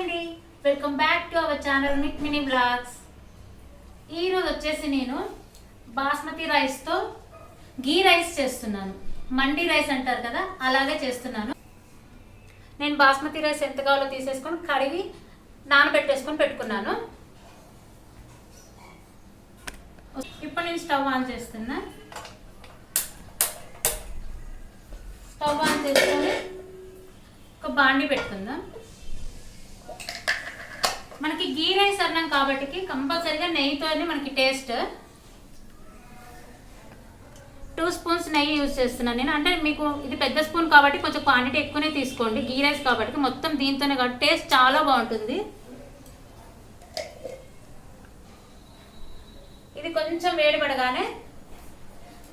అండి. Welcome back to our channel mic mini blogs ఈరోజు వచ్చేసి నేను బాస్మతి రైస్తో గీ రైస్ చేస్తున్నాను. మండి రైస్ అంటారు కదా అలాగే చేస్తున్నాను. నేను బాస్మతి రైస్ ఎంత కావాలో తీసేసుకొని కడిగి నానబెట్టేసుకొని పెట్టుకున్నాను. ఇప్పుడు నేను స్టవ్ ఆన్ చేస్తున్నా. స్టవ్ ఆన్ చేసుకొని ఒక బాండి పెట్టుకుందాం. మనకి గీ రైస్ అన్నాం కాబట్టి కంపల్సరీగా నెయ్యితోనే మనకి టేస్ట్. టూ స్పూన్స్ నెయ్యి యూజ్ చేస్తున్నాను నేను. అంటే మీకు ఇది పెద్ద స్పూన్ కాబట్టి కొంచెం క్వాంటిటీ ఎక్కువనే తీసుకోండి. గీ రైస్ కాబట్టి మొత్తం దీంతోనే కాబట్టి టేస్ట్ చాలా బాగుంటుంది. ఇది కొంచెం వేడిపడగానే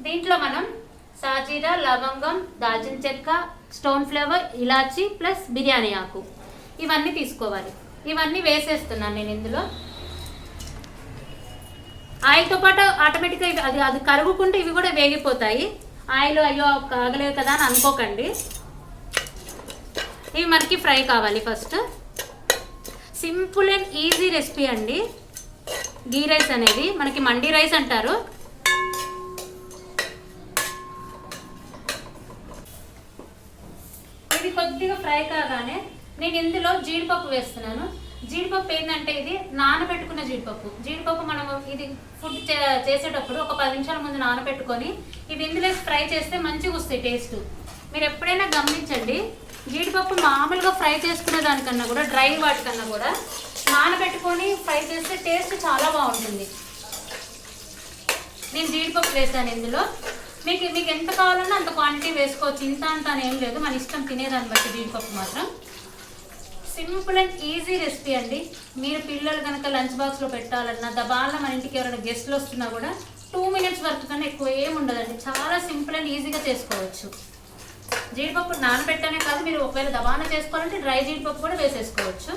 దీంట్లో మనం సాజీరా లవంగం దాల్చిన చెక్క స్టోన్ ఫ్లేవర్ ఇలాచి ప్లస్ బిర్యానీ ఆకు. ఇవన్నీ తీసుకోవాలి. ఇవన్నీ వేసేస్తున్నాను నేను ఇందులో. ఆయిల్తో పాటు ఆటోమేటిక్గా అది అది కరుగుకుంటే ఇవి కూడా వేగిపోతాయి. ఆయిల్ అయ్యో కాగలేదు కదా అని అనుకోకండి. ఇవి మనకి ఫ్రై కావాలి first. Simple and easy recipe అండి. గీ రైస్ అనేది. మనకి మండీ రైస్ అంటారు. ఇది కొద్దిగా ఫ్రై కాగానే నేను ఇందులో జీడిపప్పు వేస్తున్నాను. జీడిపప్పు ఏంటంటే ఇది నానబెట్టుకున్న జీడిపప్పు. జీడిపప్పు మనం ఇది ఫుడ్ చేసేటప్పుడు ఒక పది నిమిషాల ముందు నానబెట్టుకొని ఇది ఇందులో ఫ్రై చేస్తే మంచిగా వస్తాయి టేస్ట్ మీరు ఎప్పుడైనా గమనించండి జీడిపప్పు మామూలుగా ఫ్రై చేసుకునే దానికన్నా కూడా డ్రై వాటికన్నా కూడా నానబెట్టుకొని ఫ్రై చేస్తే టేస్ట్ చాలా బాగుంటుంది. నేను జీడిపప్పు వేసాను ఇందులో. మీకు మీకు ఎంత కావాలన్నా అంత క్వాంటిటీ వేసుకోవచ్చు. ఇంత అంత ఏం లేదు. మన ఇష్టం తినేదాన్ని బట్టి జీడిపప్పు మాత్రం. సింపుల్ అండ్ ఈజీ రెసిపీ అండి. మీరు పిల్లలు కనుక లంచ్ బాక్స్లో పెట్టాలన్నా దబాల మన ఇంటికి ఎవరైనా గెస్ట్లు వస్తున్నా కూడా టూ మినిట్స్ వరకు కన్నా ఎక్కువ ఏమి ఉండదండి. చాలా సింపుల్ అండ్ ఈజీగా చేసుకోవచ్చు. జీడిపప్పు నానబెట్టనే కాదు మీరు ఒకవేళ దబాన చేసుకోవాలంటే డ్రై జీడిపప్పు కూడా వేసేసుకోవచ్చు.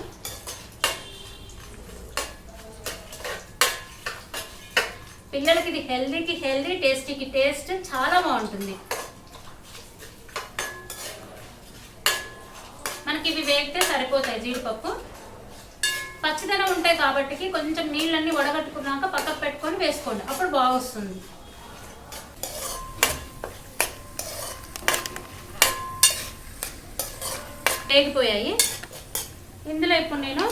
పిల్లలకి ఇది హెల్దీకి హెల్దీ టేస్టీకి టేస్ట్ చాలా బాగుంటుంది. మనకి ఇవి వేగితే సరిపోతాయి జీడిపప్పు. పచ్చిదనం ఉంటాయి కాబట్టి కొంచెం నీళ్ళన్నీ వడగట్టుకున్నాక పక్కకు పెట్టుకొని వేసుకోండి. అప్పుడు బాగా వస్తుంది వేగిపోయాయి. ఇందులో ఇప్పుడు నేను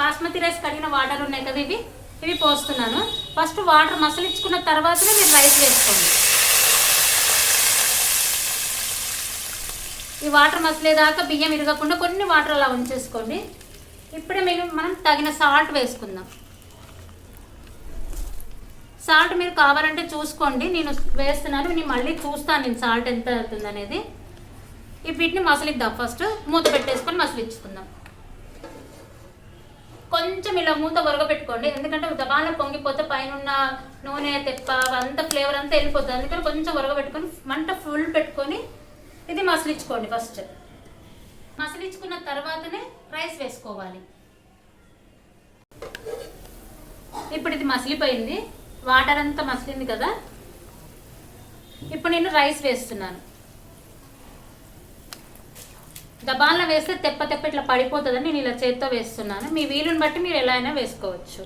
బాస్మతి రైస్ కడిగిన వాటర్ ఉన్నాయి కదా ఇవి. ఇవి పోస్తున్నాను. ఫస్ట్ వాటర్ మసలించుకున్న తర్వాతనే మీరు రైస్ వేసుకోండి. ఈ వాటర్ మసలేదాకా బియ్యం ఇరగకుండా కొన్ని వాటర్ అలా ఉంచేసుకోండి. ఇప్పుడే మేము మనం తగిన సాల్ట్ వేసుకుందాం. సాల్ట్ మీరు కావాలంటే చూసుకోండి. నేను వేస్తున్నాను. నేను మళ్ళీ చూస్తాను నేను సాల్ట్ ఎంత అవుతుంది అనేది ఈ వీటిని మసలిద్దాం ఫస్ట్ మూత పెట్టేసుకొని మసలిచ్చుకుందాం. కొంచెం ఇలా మూత పెట్టుకోండి ఎందుకంటే దబాన పొంగిపోతే పైన ఉన్న నూనె తెప్ప అంత ఫ్లేవర్ అంతా వెళ్ళిపోతుంది. అందుకని కొంచెం పెట్టుకొని మంట ఫుల్ పెట్టుకొని ఇది మసిలించుకోండి ఫస్ట్. మసిలించుకున్న తర్వాతనే రైస్ వేసుకోవాలి. ఇప్పుడు ఇది మసిలిపోయింది. వాటర్ అంతా మసిలింది కదా? ఇప్పుడు నేను రైస్ వేస్తున్నాను. దబాన్లో వేస్తే తెప్ప తెప్ప ఇట్లా పడిపోతుందని నేను ఇలా చేత్తో వేస్తున్నాను. మీ వీలుని బట్టి మీరు ఎలా అయినా వేసుకోవచ్చు.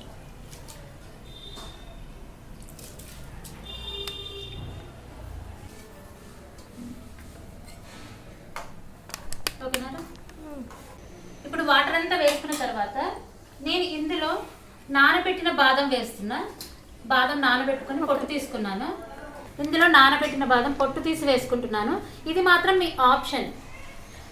ఇప్పుడు వాటర్ అంతా వేసుకున్న తర్వాత నేను ఇందులో నానబెట్టిన బాదం వేస్తున్నా. బాదం నానబెట్టుకొని పొట్టు తీసుకున్నాను. ఇందులో నానబెట్టిన బాదం పొట్టు తీసి వేసుకుంటున్నాను. ఇది మాత్రం మీ ఆప్షన్.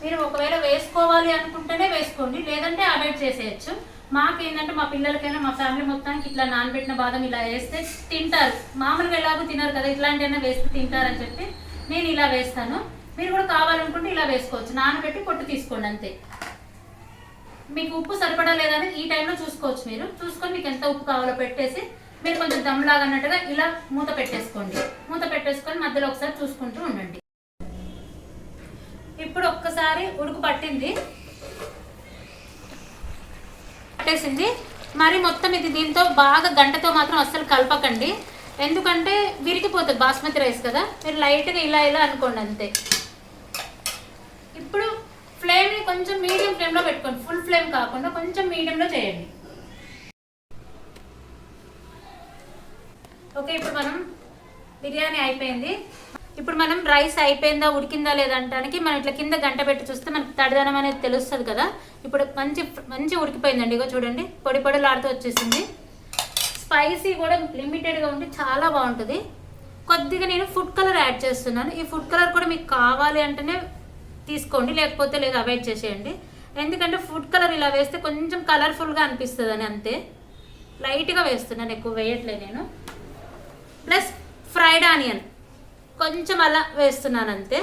మీరు ఒకవేళ వేసుకోవాలి అనుకుంటేనే వేసుకోండి లేదంటే అవాయిడ్ చేసేయచ్చు. మాకేంటంటే మా పిల్లలకైనా మా ఫ్యామిలీ మొత్తానికి ఇట్లా నానబెట్టిన బాదం ఇలా వేస్తే తింటారు. మామూలుగా ఎలాగో తినరు కదా ఇట్లాంటివైనా వేస్తే తింటారని చెప్పి నేను ఇలా వేస్తాను. మీరు కూడా కావాలనుకుంటే ఇలా వేసుకోవచ్చు. నానబెట్టి పొట్టు తీసుకోండి అంతే. మీకు ఉప్పు సరిపడా లేదని ఈ టైంలో చూసుకోవచ్చు మీరు. చూసుకొని మీకు ఎంత ఉప్పు కావాలో పెట్టేసి మీరు కొంచెం దమ్లాగా అన్నట్టుగా ఇలా మూత పెట్టేసుకోండి. మూత పెట్టేసుకొని మధ్యలో ఒకసారి చూసుకుంటూ ఉండండి. ఇప్పుడు ఒక్కసారి ఉడుకు పట్టింది. పట్టేసింది. మరి మొత్తం ఇది దీంతో బాగా గంటతో మాత్రం అస్సలు కలపకండి. ఎందుకంటే విరిగిపోతుంది బాస్మతి రైస్ కదా. మీరు లైట్గా ఇలా ఇలా అనుకోండి అంతే. ఇప్పుడు ఫ్లేమ్ని కొంచెం మీడియం ఫ్లేమ్లో పెట్టుకోండి. ఫుల్ ఫ్లేమ్ కాకుండా కొంచెం మీడియంలో చేయండి. ఓకే ఇప్పుడు మనం బిర్యానీ అయిపోయింది. ఇప్పుడు మనం రైస్ అయిపోయిందా ఉడికిందా లేదా అంటానికి మనం ఇట్లా కింద గంట పెట్టి చూస్తే మనకి తడిదనం అనేది తెలుస్తుంది కదా. ఇప్పుడు మంచి మంచి ఉడికిపోయిందండి. ఇగో చూడండి పొడి పొడిలాడుతూ వచ్చేసింది. స్పైసీ కూడా లిమిటెడ్గా ఉండి చాలా బాగుంటుంది. కొద్దిగా నేను ఫుడ్ కలర్ యాడ్ చేస్తున్నాను. ఈ ఫుడ్ కలర్ కూడా మీకు కావాలి అంటేనే తీసుకోండి లేకపోతే లేదు అవాయిడ్ చేసేయండి. ఎందుకంటే ఫుడ్ కలర్ ఇలా వేస్తే కొంచెం కలర్ఫుల్గా అనిపిస్తుంది అని అంతే. లైట్గా వేస్తున్నాను ఎక్కువ వేయట్లే నేను. ప్లస్ ఫ్రైడ్ ఆనియన్ కొంచెం అలా వేస్తున్నాను అంతే.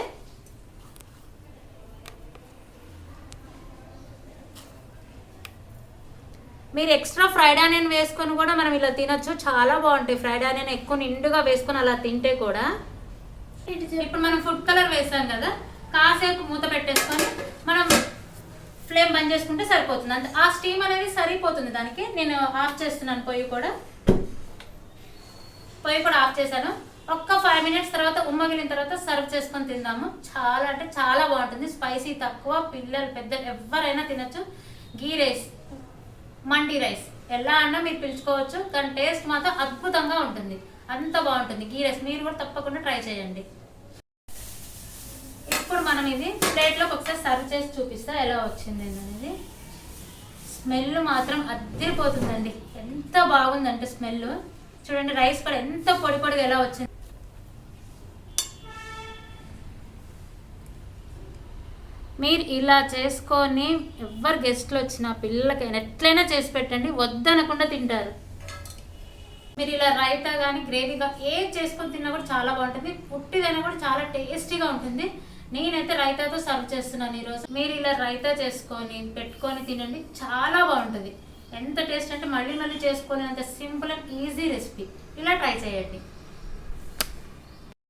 మీరు ఎక్స్ట్రా ఫ్రైడ్ ఆనియన్ వేసుకొని కూడా మనం ఇలా తినొచ్చు. చాలా బాగుంటాయి ఫ్రైడ్ ఆనియన్ ఎక్కువ నిండుగా వేసుకొని అలా తింటే కూడా. ఇప్పుడు మనం ఫుడ్ కలర్ వేసాం కదా. కాసేపు మూత పెట్టేసుకొని మనం ఫ్లేమ్ బంద్ చేసుకుంటే సరిపోతుంది. అంత. ఆ స్టీమ్ అనేది సరిపోతుంది దానికి. నేను ఆఫ్ చేస్తున్నాను పొయ్యి కూడా. పొయ్యి కూడా ఆఫ్ చేశాను. ఒక్క ఫైవ్ మినిట్స్ తర్వాత ఉమ్మగిలిన తర్వాత సర్వ్ చేసుకొని తిందాము. చాలా అంటే చాలా బాగుంటుంది. స్పైసీ తక్కువ. పిల్లలు పెద్దలు ఎవరైనా తినచ్చు. గీ రైస్ మండి రైస్. ఎలా అన్నా మీరు పిలుచుకోవచ్చు. కానీ టేస్ట్ మాత్రం అద్భుతంగా ఉంటుంది. అంత బాగుంటుంది. గీ రైస్ మీరు కూడా తప్పకుండా ట్రై చేయండి. మనం ఇది ప్లేట్లోకి ఒకసారి సర్వ్ చేసి చూపిస్తా ఎలా వచ్చింది అనేది. స్మెల్ మాత్రం అద్దరిపోతుందండి. ఎంత బాగుందంటే స్మెల్ చూడండి రైస్ కూడా ఎంత పొడి పొడిగా ఎలా వచ్చింది. మీరు ఇలా చేసుకొని ఎవరు గెస్ట్లు వచ్చినా పిల్లలకైనా ఎట్లయినా చేసి పెట్టండి వద్దనకుండా తింటారు. మీరు ఇలా రైతా కానీ గ్రేవీగా ఏం చేసుకొని తిన్నా కూడా చాలా బాగుంటుంది. పుట్టిదైనా కూడా చాలా టేస్టీగా ఉంటుంది. నేనైతే రైతాతో సర్వ్ చేస్తున్నాను ఈరోజు. మీరు ఇలా రైతా చేసుకొని పెట్టుకొని తినండి. చాలా బాగుంటుంది. ఎంత టేస్ట్ అంటే మళ్ళీ మళ్ళీ చేసుకొని అంత సింపుల్ అండ్ ఈజీ రెసిపీ. ఇలా ట్రై చేయండి.